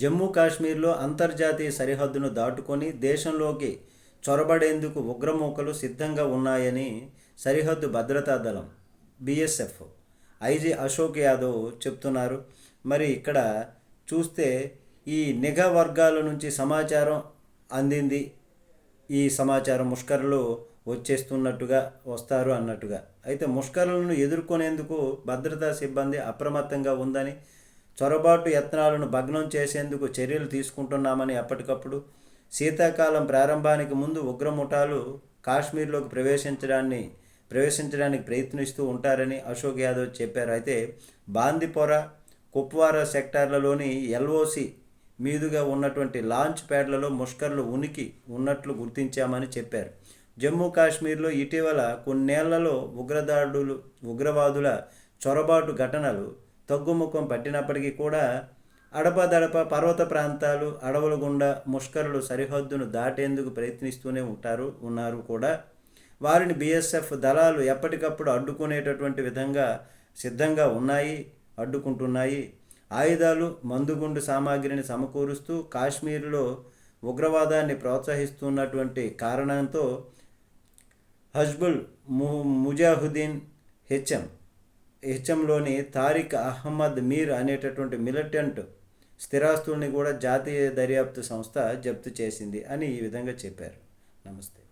జమ్మూ కాశ్మీర్లో అంతర్జాతీయ సరిహద్దును దాటుకొని దేశంలోకి చొరబడేందుకు ఉగ్రమూకలు సిద్ధంగా ఉన్నాయని సరిహద్దు భద్రతా దళం బీఎస్ఎఫ్ ఐజీ అశోక్ యాదవ్ చెప్తున్నారు. మరి ఇక్కడ చూస్తే ఈ నిఘా వర్గాల నుంచి సమాచారం అందింది. ఈ సమాచారం ముష్కరులు వచ్చేస్తున్నట్టుగా వస్తారు అన్నట్టుగా. అయితే ముష్కరులను ఎదుర్కొనేందుకు భద్రతా సిబ్బంది అప్రమత్తంగా ఉందని చొరబాటు యత్నాలను భగ్నం చేసేందుకు చర్యలు తీసుకుంటున్నామని ఎప్పటికప్పుడు శీతాకాలం ప్రారంభానికి ముందు ఉగ్రముఠాలు కాశ్మీర్లోకి ప్రవేశించడాన్ని ప్రవేశించడానికి ప్రయత్నిస్తూ ఉంటారని అశోక్ యాదవ్ చెప్పారు. అయితే బాందిపోర కుప్వారా సెక్టార్లలోని ఎల్ఓసి మీదుగా ఉన్నటువంటి లాంచ్ ప్యాడ్లలో ముష్కర్లు ఉనికి ఉన్నట్లు గుర్తించామని చెప్పారు. జమ్మూ కాశ్మీర్లో ఇటీవల కొన్నేళ్ళలో ఉగ్రదాడులు ఉగ్రవాదుల చొరబాటు ఘటనలు తగ్గుముఖం పట్టినప్పటికీ కూడా అడపదడప పర్వత ప్రాంతాలు అడవుల గుండా ముష్కరులు సరిహద్దును దాటేందుకు ప్రయత్నిస్తూనే ఉంటారు ఉన్నారు కూడా. వారిని బీఎస్ఎఫ్ దళాలు ఎప్పటికప్పుడు అడ్డుకునేటటువంటి విధంగా సిద్ధంగా ఉన్నాయి అడ్డుకుంటున్నాయి. ఆయుధాలు మందుగుండు సామాగ్రిని సమకూరుస్తూ కాశ్మీర్లో ఉగ్రవాదాన్ని ప్రోత్సహిస్తున్నటువంటి కారణంతో హజ్బుల్ ము ముజాహుద్దీన్ హెచ్ఎం హెచ్ఎంలోని తారిక్ అహ్మద్ మీర్ అనేటటువంటి మిలిటెంట్ స్థిరాస్తుల్ని కూడా జాతీయ దర్యాప్తు సంస్థ జప్తు చేసింది అని ఈ విధంగా చెప్పారు. నమస్తే.